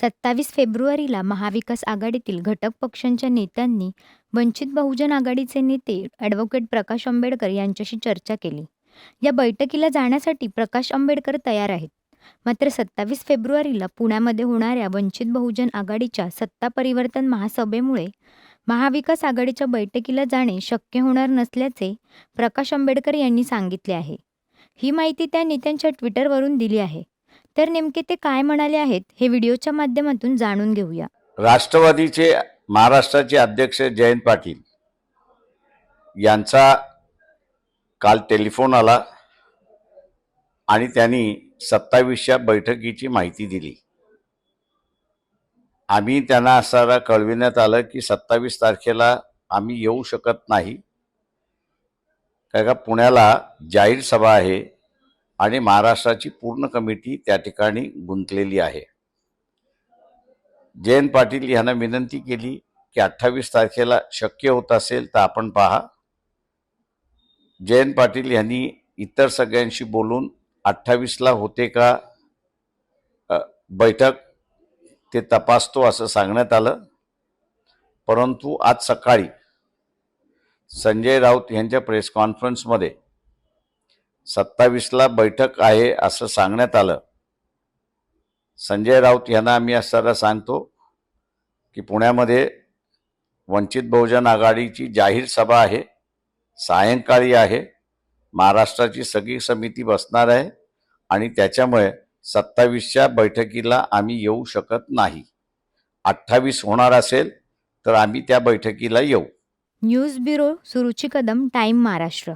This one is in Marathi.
सत्तावीस फेब्रुवारीला महाविकास आघाडीतील घटक पक्षांच्या नेत्यांनी वंचित बहुजन आघाडीचे नेते ॲडव्होकेट प्रकाश आंबेडकर यांच्याशी चर्चा केली. या बैठकीला जाण्यासाठी प्रकाश आंबेडकर तयार आहेत. मात्र सत्तावीस फेब्रुवारीला पुण्यामध्ये होणाऱ्या वंचित बहुजन आघाडीच्या सत्ता परिवर्तन महासभेमुळे महाविकास आघाडीच्या बैठकीला जाणे शक्य होणार नसल्याचे प्रकाश आंबेडकर यांनी सांगितले आहे. ही माहिती त्यांनी त्यांच्या ट्विटरवरून दिली आहे. तर नेमके ते काय म्हणाले आहेत हे व्हिडिओच्या माध्यमातून जाणून घेऊया. राष्ट्रवादीचे महाराष्ट्राचे अध्यक्ष जयंत पाटील यांचा काल टेलिफोन आला आणि त्यांनी सत्तावीसच्या बैठकीची माहिती दिली. आम्ही त्यांना असं कळविण्यात आलं की सत्तावीस तारखेला आम्ही येऊ शकत नाही. काय का पुण्याला जाहीर सभा आहे. आणि महाराष्ट्राची पूर्ण कमिटी त्या ठिकाणी गुंतलेली आहे. जयंत पाटील यांना विनंती केली की अठ्ठावीस तारखेला शक्य होत असेल तर आपण पहा. जयंत पाटील यांनी इतर सगळ्यांशी बोलून अठ्ठावीसला होते का बैठक ते तपासतो असं सांगण्यात आलं. परंतु आज सकाळी संजय राऊत यांच्या प्रेस कॉन्फरन्समध्ये सत्तावीसला बैठक आहे असं सांगण्यात आलं. संजय राऊत यांना आम्ही असताना सांगतो की पुण्यामध्ये वंचित बहुजन आघाडीची जाहीर सभा आहे सायंकाळी आहे महाराष्ट्राची सगळी समिती बसणार आहे आणि त्याच्यामुळे सत्तावीसच्या बैठकीला आम्ही येऊ शकत नाही. अठ्ठावीस होणार असेल तर आम्ही त्या बैठकीला येऊ. News bureau Suruchi Kadam time Maharashtra.